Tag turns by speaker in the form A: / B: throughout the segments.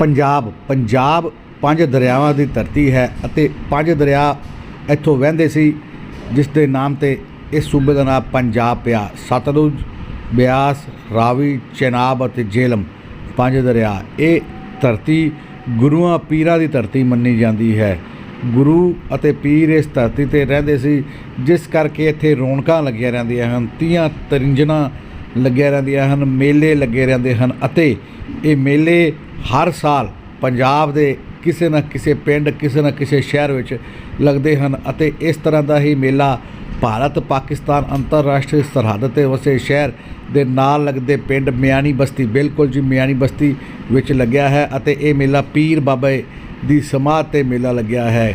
A: ਪੰਜਾਬ ਪੰਜਾਬ ਪੰਜ ਦਰਿਆਵਾਂ ਦੀ ਧਰਤੀ ਹੈ ਅਤੇ ਪੰਜ ਦਰਿਆ ਇੱਥੋਂ ਵਹਿੰਦੇ ਸੀ, ਜਿਸ ਦੇ ਨਾਮ ਤੇ ਇਸ ਸੂਬੇ ਦਾ ਨਾਮ ਪੰਜਾਬ ਪਿਆ। ਸਤਲੁਜ, ਬਿਆਸ, ਰਾਵੀ, ਚੇਨਾਬ ਅਤੇ ਜੇਲਮ ਪੰਜ ਦਰਿਆ। ਇਹ ਧਰਤੀ ਗੁਰੂਆਂ ਪੀਰਾਂ ਦੀ ਧਰਤੀ ਮੰਨੀ ਜਾਂਦੀ ਹੈ। ਗੁਰੂ ਅਤੇ ਪੀਰ ਇਸ ਧਰਤੀ ਤੇ ਰਹਿੰਦੇ ਸੀ, ਜਿਸ ਕਰਕੇ ਇੱਥੇ ਰੌਣਕਾਂ ਲੱਗੀਆਂ ਰਹਿੰਦੀਆਂ ਹਨ। ਤੀਆਂ ਤਰਿੰਜਣਾ ਲੱਗੀਆਂ ਰਹਿੰਦੀਆਂ ਹਨ, ਮੇਲੇ ਲੱਗੇ ਰਹਿੰਦੇ ਹਨ ਅਤੇ ਇਹ ਮੇਲੇ ਹਰ ਸਾਲ ਪੰਜਾਬ ਦੇ ਕਿਸੇ ਨਾ ਕਿਸੇ ਪਿੰਡ, ਕਿਸੇ ਨਾ ਕਿਸੇ ਸ਼ਹਿਰ ਵਿੱਚ ਲੱਗਦੇ ਹਨ ਅਤੇ ਇਸ ਤਰ੍ਹਾਂ ਦਾ ਹੀ ਮੇਲਾ ਭਾਰਤ, ਪਾਕਿਸਤਾਨ ਅੰਤਰਰਾਸ਼ਟਰੀ ਸਰਹੱਦ ਤੇ ਵਸੇ ਸ਼ਹਿਰ ਦੇ ਨਾਲ ਲੱਗਦੇ ਪਿੰਡ ਮਿਆਣੀ ਬਸਤੀ, ਬਿਲਕੁਲ ਜੀ ਮਿਆਣੀ ਬਸਤੀ ਵਿੱਚ ਲੱਗਿਆ ਹੈ ਅਤੇ ਇਹ ਮੇਲਾ ਪੀਰ ਬਾਬੇ ਦੀ ਸਮਾਧ ਤੇ ਮੇਲਾ ਲੱਗਿਆ ਹੈ।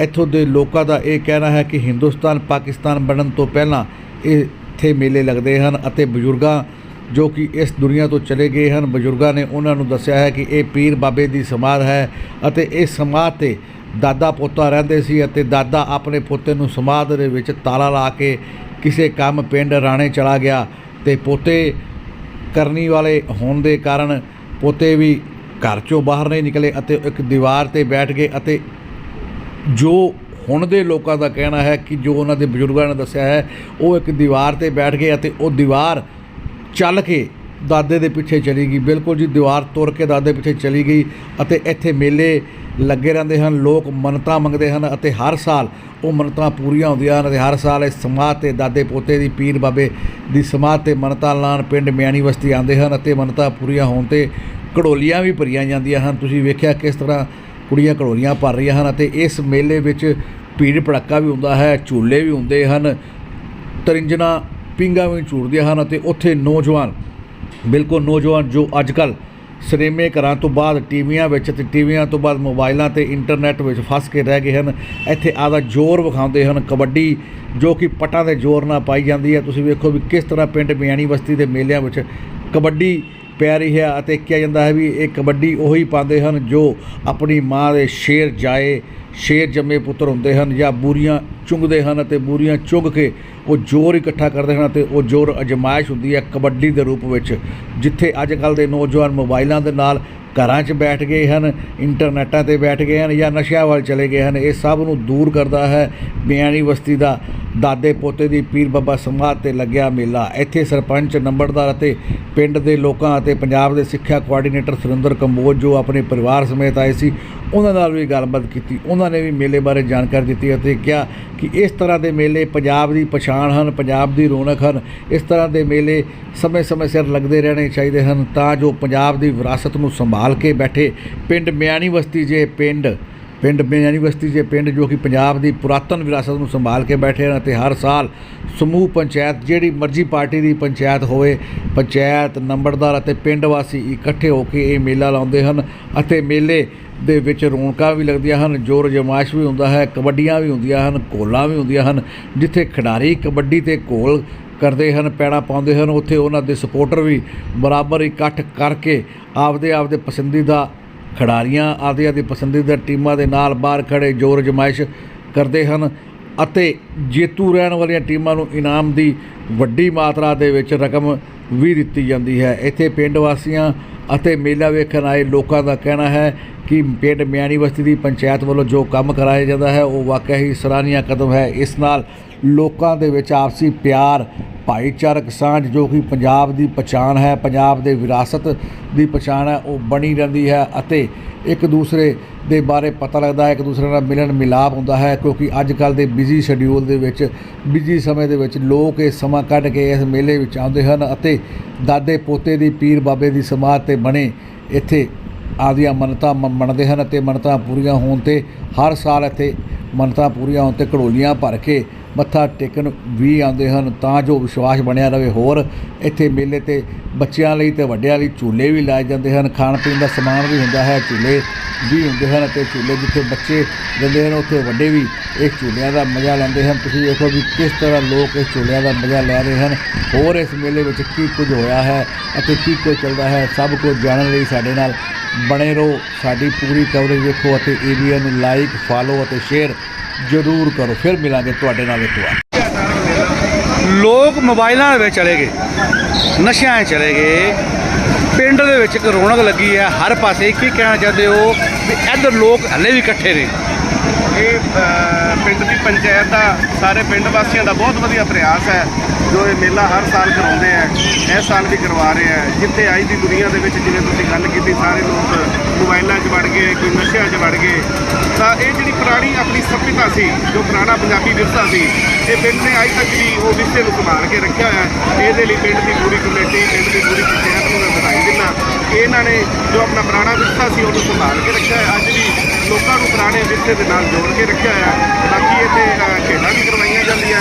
A: ਇੱਥੋਂ ਦੇ ਲੋਕਾਂ ਦਾ ਇਹ ਕਹਿਣਾ ਹੈ ਕਿ ਹਿੰਦੁਸਤਾਨ, ਪਾਕਿਸਤਾਨ ਬਣਨ ਤੋਂ ਪਹਿਲਾਂ ਇਹ ਇੱਥੇ ਮੇਲੇ ਲੱਗਦੇ ਹਨ ਅਤੇ ਬਜ਼ੁਰਗਾਂ ਜੋ ਕਿ ਇਸ ਦੁਨੀਆ ਤੋਂ ਚਲੇ ਗਏ ਹਨ, ਬਜ਼ੁਰਗਾਂ ਨੇ ਉਹਨਾਂ ਨੂੰ ਦੱਸਿਆ ਹੈ ਕਿ ਇਹ ਪੀਰ ਬਾਬੇ ਦੀ ਸਮਾਧ ਹੈ ਅਤੇ ਇਸ ਸਮਾਧ ਤੇ ਦਾਦਾ ਪੋਤਾ ਰਹਿੰਦੇ ਸੀ ਅਤੇ ਦਾਦਾ ਆਪਣੇ ਪੋਤੇ ਨੂੰ ਸਮਾਧ ਦੇ ਵਿੱਚ ਤਾਲਾ ਲਾ ਕੇ ਕਿਸੇ ਕੰਮ ਪਿੰਡ ਰਾਣੇ ਚਲਾ ਗਿਆ ਤੇ ਪੋਤੇ ਕਰਨੀ ਵਾਲੇ ਹੋਣ ਦੇ ਕਾਰਨ ਪੋਤੇ ਵੀ ਘਰ ਚੋਂ ਬਾਹਰ ਨਹੀਂ ਨਿਕਲੇ ਅਤੇ ਇੱਕ ਦੀਵਾਰ ਤੇ ਬੈਠ ਗਏ ਅਤੇ ਜੋ ਹੁਣ ਦੇ ਲੋਕਾਂ ਦਾ ਕਹਿਣਾ ਹੈ ਕਿ ਜੋ ਉਹਨਾਂ ਦੇ ਬਜ਼ੁਰਗਾਂ ਨੇ ਦੱਸਿਆ ਹੈ, ਉਹ ਇੱਕ ਦੀਵਾਰ ਤੇ ਬੈਠ ਗਏ ਅਤੇ ਉਹ ਦੀਵਾਰ ਚੱਲ ਕੇ ਦਾਦੇ ਦੇ ਪਿੱਛੇ ਚਲੀ ਗਈ। ਬਿਲਕੁਲ ਜੀ, ਦੀਵਾਰ ਤੁਰ ਕੇ ਦਾਦੇ ਪਿੱਛੇ ਚਲੀ ਗਈ ਅਤੇ ਇੱਥੇ ਮੇਲੇ ਲੱਗੇ ਰਹਿੰਦੇ ਹਨ, ਲੋਕ ਮੰਨਤਾਂ ਮੰਗਦੇ ਹਨ ਅਤੇ ਹਰ ਸਾਲ ਉਹ ਮੰਨਤਾਂ ਪੂਰੀਆਂ ਹੁੰਦੀਆਂ ਹਨ ਅਤੇ ਹਰ ਸਾਲ ਇਸ ਸਮਾਧ ਤੇ ਦਾਦੇ ਪੋਤੇ ਦੀ ਪੀਰ ਬਾਬੇ ਦੀ ਸਮਾਧ ਤੇ ਮੰਨਤਾਂ ਲਾਣ ਪਿੰਡ ਮਿਆਣੀ ਵਸਤੀ ਆਉਂਦੇ ਹਨ ਅਤੇ ਮੰਨਤਾਂ ਪੂਰੀਆਂ ਹੋਣ ਤੇ ਘੜੋਲੀਆਂ ਵੀ ਭਰੀਆਂ ਜਾਂਦੀਆਂ ਹਨ। ਤੁਸੀਂ ਵੇਖਿਆ ਕਿਸ ਤਰ੍ਹਾਂ ਕੁੜੀਆਂ ਘੜੋਲੀਆਂ ਭਰ ਰਹੀਆਂ ਹਨ ਅਤੇ ਇਸ ਮੇਲੇ ਵਿੱਚ ਭੀੜ ਭੜੱਕਾ ਵੀ ਹੁੰਦਾ ਹੈ, ਝੂਲੇ ਵੀ ਹੁੰਦੇ ਹਨ, ਤਰਿੰਜਣਾ, ਪਿੰਗਾ ਵੀ ਝੂੜਦੀਆਂ ਹਨ ਅਤੇ ਉੱਥੇ ਨੌਜਵਾਨ, ਬਿਲਕੁਲ ਨੌਜਵਾਨ ਜੋ ਅੱਜ ਕੱਲ ਸਿਨੇਮੇ ਘਰਾਂ ਤੋਂ ਬਾਅਦ ਟੀਵੀਆਂ ਵਿੱਚ ਤੇ ਟੀਵੀਆਂ ਤੋਂ ਬਾਅਦ ਮੋਬਾਈਲਾਂ ਤੇ ਇੰਟਰਨੈਟ ਵਿੱਚ ਫਸ ਕੇ ਰਹਿ ਗਏ ਹਨ, ਇੱਥੇ ਆਦਾ ਜ਼ੋਰ ਵਿਖਾਉਂਦੇ ਹਨ, ਕਬੱਡੀ ਜੋ ਕਿ ਪਟਾਂ ਦੇ ਜ਼ੋਰ ਨਾਲ ਪਾਈ ਜਾਂਦੀ ਹੈ। ਤੁਸੀਂ ਵੇਖੋ ਵੀ ਕਿਸ ਤਰ੍ਹਾਂ ਪਿੰਡ ਮਿਆਣੀ ਬਸਤੀ ਦੇ ਮੇਲਿਆਂ ਵਿੱਚ ਕਬੱਡੀ ਪੈ ਰਹੀ ਹੈ ਅਤੇ ਕਿਹਾ ਜਾਂਦਾ ਹੈ ਵੀ ਇਹ ਕਬੱਡੀ ਉਹੀ ਪਾਉਂਦੇ ਹਨ ਜੋ ਆਪਣੀ ਮਾਂ ਦੇ ਸ਼ੇਰ ਜਾਏ, ਸ਼ੇਰ ਜੰਮੇ ਪੁੱਤਰ ਹੁੰਦੇ ਹਨ ਜਾਂ ਬੂਰੀਆਂ ਚੁੰਗਦੇ ਹਨ ਅਤੇ ਬੂਰੀਆਂ ਚੁੰਗ ਕੇ ਉਹ ਜ਼ੋਰ ਇਕੱਠਾ ਕਰਦੇ ਹਨ ਅਤੇ ਉਹ ਜ਼ੋਰ ਅਜਮਾਇਸ਼ ਹੁੰਦੀ ਹੈ ਕਬੱਡੀ ਦੇ ਰੂਪ ਵਿੱਚ, ਜਿੱਥੇ ਅੱਜ ਕੱਲ ਦੇ ਨੌਜਵਾਨ ਮੋਬਾਈਲਾਂ ਦੇ ਨਾਲ ਘਰਾਂ 'ਚ ਬੈਠ ਗਏ ਹਨ, ਇੰਟਰਨੈਟਾਂ ਤੇ ਬੈਠ ਗਏ ਹਨ ਜਾਂ ਨਸ਼ਿਆਂ ਵੱਲ ਚਲੇ ਗਏ ਹਨ। ਇਹ ਸਭ ਨੂੰ ਦੂਰ ਕਰਦਾ ਹੈ ਬਿਆਨੀ ਬਸਤੀ ਦਾ ਦਾਦੇ ਪੋਤੇ ਦੀ ਪੀਰ ਬਾਬਾ ਸਮਾਧ ਤੇ ਲੱਗਿਆ ਮੇਲਾ। ਇੱਥੇ ਸਰਪੰਚ, ਨੰਬਰਦਾਰ ਅਤੇ ਪਿੰਡ ਦੇ ਲੋਕਾਂ ਅਤੇ ਪੰਜਾਬ ਦੇ ਸਿੱਖਿਆ ਕੋਆਰਡੀਨੇਟਰ ਸੁਰਿੰਦਰ ਕੰਬੋਜ ਜੋ ਆਪਣੇ ਪਰਿਵਾਰ ਸਮੇਤ ਆਏ ਸੀ, ਉਹਨਾਂ ਨਾਲ ਵੀ ਗੱਲਬਾਤ ਕੀਤੀ। ਉਹਨਾਂ ਨੇ ਵੀ ਮੇਲੇ ਬਾਰੇ ਜਾਣਕਾਰੀ ਦਿੱਤੀ ਅਤੇ ਕਿਹਾ ਕਿ ਇਸ ਤਰ੍ਹਾਂ ਦੇ ਮੇਲੇ ਪੰਜਾਬ ਦੀ ਪਛਾਣ ਹਨ, ਪੰਜਾਬ ਦੀ ਰੌਣਕ ਹਨ। ਇਸ ਤਰ੍ਹਾਂ ਦੇ ਮੇਲੇ ਸਮੇਂ-ਸਮੇਂ ਸਿਰ ਲੱਗਦੇ ਰਹਿਣੇ ਚਾਹੀਦੇ ਹਨ ਤਾਂ ਜੋ ਪੰਜਾਬ ਦੀ ਵਿਰਾਸਤ ਨੂੰ ਸੰਭਾਲ ਕੇ ਬੈਠੇ। ਪਿੰਡ ਮਿਆਣੀ ਬਸਤੀ ਜੇ ਪਿੰਡ ਪਿੰਡ ਮਿਆਣੀ ਬਸਤੀ ਜੇ ਪਿੰਡ ਜੋ ਕਿ ਪੰਜਾਬ ਦੀ ਪੁਰਾਤਨ ਵਿਰਾਸਤ ਨੂੰ ਸੰਭਾਲ ਕੇ ਬੈਠੇ ਹਨ ਅਤੇ ਹਰ ਸਾਲ ਸਮੂਹ ਪੰਚਾਇਤ ਜਿਹੜੀ ਮਰਜ਼ੀ ਪਾਰਟੀ ਦੀ ਪੰਚਾਇਤ ਹੋਵੇ, ਪੰਚਾਇਤ, ਨੰਬਰਦਾਰ ਅਤੇ ਪਿੰਡ ਵਾਸੀ ਇਕੱਠੇ ਹੋ ਕੇ ਇਹ ਮੇਲਾ ਲਾਉਂਦੇ ਹਨ ਅਤੇ ਮੇਲੇ ਦੇ ਵਿੱਚ ਰੌਣਕਾਂ ਵੀ ਲੱਗਦੀਆਂ ਹਨ, ਜੋਰ ਜਮਾਇਸ਼ ਵੀ ਹੁੰਦਾ ਹੈ, ਕਬੱਡੀਆਂ ਵੀ ਹੁੰਦੀਆਂ ਹਨ, ਘੋਲਾਂ ਵੀ ਹੁੰਦੀਆਂ ਹਨ, ਜਿੱਥੇ ਖਿਡਾਰੀ ਕਬੱਡੀ ਤੇ ਘੋਲ ਕਰਦੇ ਹਨ, ਪੈੜਾ ਪਾਉਂਦੇ ਹਨ, ਉੱਥੇ ਉਹਨਾਂ ਦੇ ਸਪੋਰਟਰ ਵੀ ਬਰਾਬਰ ਇਕੱਠ ਕਰਕੇ ਆਪਦੇ ਆਪਦੇ ਪਸੰਦੀਦਾ ਖਿਡਾਰੀਆਂ ਆਪਦੇ ਆਪਦੇ ਪਸੰਦੀਦਾ ਟੀਮਾਂ ਦੇ ਨਾਲ ਬਾਹਰ ਖੜੇ ਜੋਰ ਜਮਾਇਸ਼ ਕਰਦੇ ਹਨ ਅਤੇ ਜੇਤੂ ਰਹਿਣ ਵਾਲੀਆਂ ਟੀਮਾਂ ਨੂੰ ਇਨਾਮ ਦੀ ਵੱਡੀ ਮਾਤਰਾ ਦੇ ਵਿੱਚ ਰਕਮ ਵੀ ਦਿੱਤੀ ਜਾਂਦੀ ਹੈ। ਇੱਥੇ ਪਿੰਡ ਵਾਸੀਆਂ ਅਤੇ ਮੇਲਾ ਵੇਖਣ ਆਏ ਲੋਕਾਂ ਦਾ ਕਹਿਣਾ ਹੈ ਕਿ ਪਿੰਡ ਮਿਆਣੀ ਬਸਤੀ ਦੀ ਪੰਚਾਇਤ ਵੱਲੋਂ ਜੋ ਕੰਮ ਕਰਾਇਆ ਜਾਂਦਾ ਹੈ, ਉਹ ਵਾਕਿਆ ਹੀ ਸਰਾਹਨੀय ਕਦਮ ਹੈ। ਇਸ ਨਾਲ ਲੋਕਾਂ ਦੇ ਵਿੱਚ ਆਪਸੀ ਪਿਆਰ ਭਾਈਚਾਰਕ ਸਾਂਝ ਜੋ ਕਿ ਪੰਜਾਬ ਦੀ ਪਛਾਣ ਹੈ, ਪੰਜਾਬ ਦੇ ਵਿਰਾਸਤ ਦੀ ਪਛਾਣ ਹੈ, ਉਹ ਬਣੀ ਰਹਿੰਦੀ ਹੈ ਅਤੇ ਇੱਕ ਦੂਸਰੇ ਦੇ ਬਾਰੇ ਪਤਾ ਲੱਗਦਾ ਹੈ, ਇੱਕ ਦੂਸਰੇ ਨਾਲ ਮਿਲਣ ਮਿਲਾਪ ਹੁੰਦਾ ਹੈ ਕਿਉਂਕਿ ਅੱਜ ਕੱਲ ਦੇ ਬਿਜ਼ੀ ਸ਼ਡਿਊਲ ਦੇ ਵਿੱਚ, ਬਿਜ਼ੀ ਸਮੇਂ ਦੇ ਵਿੱਚ ਲੋਕ ਇਹ ਸਮਾਂ ਕੱਢ ਕੇ ਇਸ ਮੇਲੇ ਵਿੱਚ ਆਉਂਦੇ ਹਨ ਅਤੇ ਦਾਦੇ ਪੋਤੇ ਦੀ ਪੀਰ ਬਾਬੇ ਦੀ ਸਮਾਧ ਤੇ ਬਣੇ ਇੱਥੇ ਆਪਦੀਆਂ ਮੰਨਤਾਂ ਮ- ਮੰਨਦੇ ਹਨ ਅਤੇ ਮੰਨਤਾਂ ਪੂਰੀਆਂ ਹੋਣ ਤੇ ਹਰ ਸਾਲ ਇੱਥੇ ਮੰਨਤਾਂ ਪੂਰੀਆਂ ਹੋਣ ਤੇ ਘੜੋਲੀਆਂ ਭਰ ਕੇ ਮੱਥਾ ਟੇਕਣ ਵੀ ਆਉਂਦੇ ਹਨ, ਤਾਂ ਜੋ ਵਿਸ਼ਵਾਸ ਬਣਿਆ ਰਹੇ। ਹੋਰ, ਇੱਥੇ ਮੇਲੇ ਤੇ ਬੱਚਿਆਂ ਲਈ ਤੇ ਵੱਡਿਆਂ ਲਈ ਝੂਲੇ ਵੀ ਲਾਏ ਜਾਂਦੇ ਹਨ। ਖਾਣ ਪੀਣ ਦਾ ਸਮਾਨ ਵੀ ਹੁੰਦਾ ਹੈ, ਝੂਲੇ ਵੀ ਹੁੰਦੇ ਹਨ ਅਤੇ ਝੂਲੇ ਜਿੱਥੇ ਬੱਚੇ ਜਾਂਦੇ ਹਨ, ਉੱਥੇ ਵੱਡੇ ਵੀ ਇਸ ਝੂਲਿਆਂ ਦਾ ਮਜ਼ਾ ਲੈਂਦੇ ਹਨ। ਤੁਸੀਂ ਦੇਖੋ ਵੀ ਕਿਸ ਤਰ੍ਹਾਂ ਲੋਕ ਇਸ ਝੂਲਿਆਂ ਦਾ ਮਜ਼ਾ ਲੈ ਰਹੇ ਹਨ। ਹੋਰ, ਇਸ ਮੇਲੇ ਵਿੱਚ ਕੀ ਕੁਝ ਹੋਇਆ ਹੈ ਅਤੇ ਕੀ ਕੁਝ ਚੱਲਦਾ ਹੈ, ਸਭ ਕੁਝ ਜਾਣਨ ਲਈ ਸਾਡੇ ਨਾਲ ਬਣੇ ਰਹੋ। ਸਾਡੀ ਪੂਰੀ ਕਵਰੇਜ ਵੇਖੋ ਅਤੇ ਏਰੀਆ ਨੂੰ ਲਾਈਕ ਫਾਲੋ ਅਤੇ ਸ਼ੇਅਰ ਜ਼ਰੂਰ ਕਰੋ, ਫਿਰ ਮਿਲਾਂਗੇ ਤੁਹਾਡੇ ਨਾਲ ਇੱਕ ਵਾਰ।
B: ਲੋਕ ਮੋਬਾਈਲਾਂ ਦੇ ਵਿੱਚ ਚਲੇ ਗਏ, ਨਸ਼ਿਆਂ 'ਚ ਚਲੇ ਗਏ।
A: ਪਿੰਡ ਦੇ ਵਿੱਚ ਇੱਕ ਰੌਣਕ ਲੱਗੀ ਹੈ, ਹਰ ਪਾਸੇ ਕੀ ਕਹਿਣਾ ਚਾਹੁੰਦੇ ਹੋ ਵੀ ਇੱਧਰ ਲੋਕ ਹੱਲੇ ਵੀ ਇਕੱਠੇ ਨੇ।
B: ਇਹ ਪਿੰਡ ਦੀ ਪੰਚਾਇਤ ਦਾ, ਸਾਰੇ ਪਿੰਡ ਵਾਸੀਆਂ ਦਾ ਬਹੁਤ ਵਧੀਆ ਪ੍ਰਯਾਸ ਹੈ, ਜੋ ਇਹ ਮੇਲਾ ਹਰ ਸਾਲ ਕਰਾਉਂਦੇ ਆ ਇਸ ਸਾਲ ਵੀ ਕਰਵਾ ਰਹੇ ਆ। ਜਿੱਥੇ ਅੱਜ ਦੀ ਦੁਨੀਆ ਦੇ ਵਿੱਚ ਜਿਵੇਂ ਤੁਸੀਂ ਗੱਲ ਕੀਤੀ, ਸਾਰੇ ਲੋਕ ਮੋਬਾਈਲਾਂ 'ਚ ਵੜ ਗਏ, ਕੋਈ ਨਸ਼ਿਆਂ 'ਚ ਵੜ ਗਏ। ਤਾਂ ਇਹ ਜਿਹੜੀ ਪੁਰਾਣੀ ਆਪਣੀ ਸੱਭਿਅਤਾ ਸੀ, ਜੋ ਪੁਰਾਣਾ ਪੰਜਾਬੀ ਵਿਰਸਾ ਸੀ, ਇਹ ਪਿੰਡ ਨੇ ਅੱਜ ਤੱਕ ਵੀ ਉਹ ਵਿਰਸੇ ਨੂੰ ਸੰਭਾਲ ਕੇ ਰੱਖਿਆ ਹੋਇਆ ਇਹਦੇ ਲਈ ਪਿੰਡ ਦੀ ਪੂਰੀ ਕਮੇਟੀ, ਪਿੰਡ ਦੀ ਪੂਰੀ ਪੰਚਾਇਤ ਨੂੰ ਮੈਂ ਵਧਾਈ ਦਿੰਦਾ। ਇਹਨਾਂ ਨੇ ਜੋ ਆਪਣਾ ਪੁਰਾਣਾ ਵਿਰਸਾ ਸੀ, ਉਹਨੂੰ ਸੰਭਾਲ ਕੇ ਰੱਖਿਆ ਅੱਜ ਵੀ ਲੋਕਾਂ ਨੂੰ ਪੁਰਾਣੇ ਵਿਰਸੇ ਦੇ ਨਾਲ ਜੋੜ ਕੇ ਰੱਖਿਆ ਹੋਇਆ ਹੈ। ਬਾਕੀ ਇੱਥੇ ਖੇਡਾਂ ਵੀ ਕਰਵਾਈਆਂ ਜਾਂਦੀਆਂ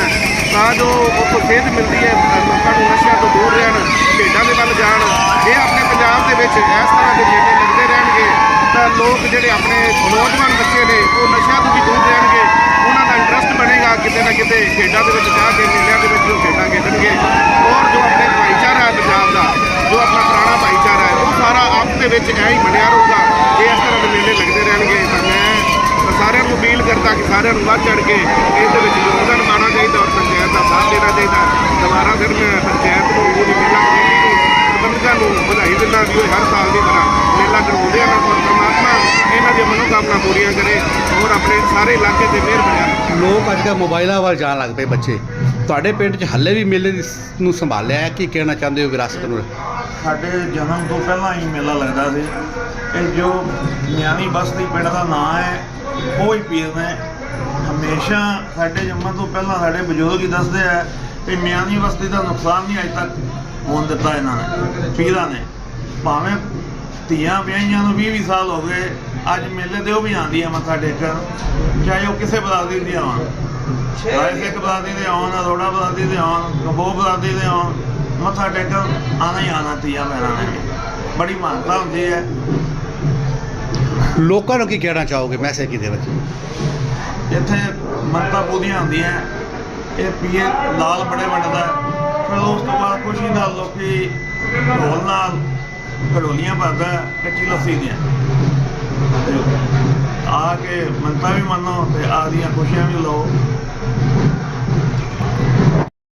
B: ਤਾਂ ਜੋ ਉੱਥੋਂ ਸੇਧ ਮਿਲਦੀ ਹੈ ਲੋਕਾਂ ਨੂੰ ਨਸ਼ਿਆਂ ਤੋਂ ਦੂਰ ਰਹਿਣ, ਖੇਡਾਂ ਦੇ ਵੱਲ ਜਾਣ। ਇਹ ਆਪਣੇ ਪੰਜਾਬ ਦੇ ਵਿੱਚ ਇਸ ਤਰ੍ਹਾਂ ਦੇ ਮੇਲੇ ਲੱਗਦੇ ਰਹਿਣਗੇ। ਤਾਂ ਲੋਕ ਜਿਹੜੇ ਆਪਣੇ ਨੌਜਵਾਨ ਬੱਚੇ ਨੇ, ਉਹ ਨਸ਼ਿਆਂ ਤੋਂ ਵੀ ਦੂਰ ਰਹਿਣਗੇ। ਉਹਨਾਂ ਦਾ ਇੰਟਰਸਟ ਬਣੇਗਾ ਕਿਤੇ ਨਾ ਕਿਤੇ ਖੇਡਾਂ ਦੇ ਵਿੱਚ ਜਾ ਕੇ, ਮੇਲਿਆਂ ਦੇ ਵਿੱਚ ਉਹ ਖੇਡਾਂ ਖੇਡਣਗੇ। ਔਰ ਜੋ ਆਪਣੇ ਭਾਈਚਾਰਾ ਹੈ ਪੰਜਾਬ ਦਾ, ਜੋ ਆਪਣਾ ਪੁਰਾਣਾ ਭਾਈਚਾਰਾ ਹੈ, ਉਹ ਸਾਰਾ ਆਪਸ ਦੇ ਵਿੱਚ ਐਂ ਹੀ ਬਣਿਆ ਰਹੂਗਾ। ਜੇ ਇਸ ਤਰ੍ਹਾਂ ਦੇ ਮੇਲੇ ਲੱਗਦੇ ਰਹਿਣਗੇ। ਨੂੰ ਅਪੀਲ ਕਰਦਾ ਕਿ ਸਾਰਿਆਂ ਨੂੰ ਵੱਧ ਚੜ ਕੇ ਇਸ ਦੇ ਵਿੱਚ ਯੋਗਦਾਨ ਪਾਉਣਾ ਚਾਹੀਦਾ ਔਰ ਪੰਚਾਇਤ ਦਾ ਸਾਥ ਦੇਣਾ ਚਾਹੀਦਾ ਦੁਬਾਰਾ ਫਿਰ ਮੈਂ ਪੰਚਾਇਤ ਨੂੰ ਉਹਦੀ ਮੇਲਾ ਪ੍ਰਬੰਧਕਾਂ ਨੂੰ ਵਧਾਈ ਦਿੰਦਾ ਵੀ ਉਹ ਹਰ ਸਾਲ ਦੀ ਤਰ੍ਹਾਂ ਮੇਲਾ ਕਰਵਾਉਂਦੇ ਹਨ ਔਰ ਪਰਮਾਤਮਾ ਇਹਨਾਂ ਦੀਆਂ ਮਨੋਕਾਮਨਾ ਪੂਰੀਆਂ ਕਰੇ ਔਰ ਆਪਣੇ ਸਾਰੇ ਇਲਾਕੇ ਤੇ ਮਿਹਰ ਬਣਾ
A: ਲੋਕ ਅੱਜ ਕੱਲ੍ਹ ਮੋਬਾਈਲਾਂ ਵੱਲ ਜਾਣ ਲੱਗ ਪਏ ਬੱਚੇ। ਤੁਹਾਡੇ ਪਿੰਡ 'ਚ ਹੱਲੇ ਵੀ ਮੇਲੇ ਨੂੰ ਸੰਭਾਲਿਆ ਹੈ? ਕੀ ਕਹਿਣਾ ਚਾਹੁੰਦੇ ਹੋ ਵਿਰਾਸਤ ਨੂੰ?
C: ਸਾਡੇ ਜਨਮ ਤੋਂ ਪਹਿਲਾਂ ਹੀ ਮੇਲਾ ਲੱਗਦਾ ਸੀ। ਇਹ ਜੋ ਨਿਆਣੀ ਬਸਤੀ ਪਿੰਡ ਦਾ ਨਾਂ ਹੈ ਉਹ ਹੀ ਪੀਰ ਨੇ। ਹਮੇਸ਼ਾ ਸਾਡੇ ਜੰਮਣ ਤੋਂ ਪਹਿਲਾਂ ਸਾਡੇ ਬਜ਼ੁਰਗ ਹੀ ਦੱਸਦੇ ਆ ਕਿ ਮਿਆਣੀ ਬਸਤੀ ਦਾ ਨੁਕਸਾਨ ਨਹੀਂ ਅਜੇ ਤੱਕ ਹੋਣ ਦਿੱਤਾ ਇਹਨਾਂ ਨੇ ਪੀਰਾਂ ਨੇ। ਭਾਵੇਂ ਧੀਆਂ ਵਿਆਹੀਆਂ ਨੂੰ 20 20 ਸਾਲ ਹੋ ਗਏ ਅੱਜ ਮੇਲੇ ਤੇ ਉਹ ਵੀ ਆਉਂਦੀ ਆ ਮੱਥਾ ਟੇਕਣ ਚਾਹੇ ਉਹ ਕਿਸੇ ਬਰਾਦਰੀ ਦੀ ਆਉਣ। ਚਾਹੇ ਸਿੱਖ ਬਰਾਦਰੀ ਦੇ ਆਉਣ ਅਰੋੜਾ ਬਰਾਦਰੀ ਦੇ ਆਉਣ ਕੰਬੋ ਬਰਾਦਰੀ ਦੇ ਆਉਣ ਮੱਥਾ ਟੇਕਣ ਆਣਾ ਹੀ ਆਣਾ ਧੀਆਂ ਭੈਣਾਂ ਨੇ। ਬੜੀ ਮਾਨਤਾ ਹੁੰਦੀ ਹੈ।
A: ਲੋਕਾਂ ਨੂੰ ਕੀ ਕਹਿਣਾ ਚਾਹੋਗੇ ਮੈਸੇਜ ਕੀ ਦੇ
C: ਇੱਥੇ ਮੰਨਤਾਂ ਪੂਰੀਆਂ ਹੁੰਦੀਆਂ ਇਹ ਪੀਏ ਲਾਲ ਬੜੇ ਵੰਡਦਾ ਫਿਰ ਉਸ ਤੋਂ ਬਾਅਦ ਖੁਸ਼ੀ ਨਾਲ ਲੋਕੀ ਢੋਲ ਨਾਲ ਘੜੋਲੀਆਂ ਭਰਦਾ ਕੱਚੀ ਲੱਸੀ ਦੀਆਂ। ਆ ਕੇ ਮੰਨਤਾਂ ਵੀ ਮੰਨੋ ਤੇ ਆਦੀਆਂ ਖੁਸ਼ੀਆਂ ਵੀ ਲਓ।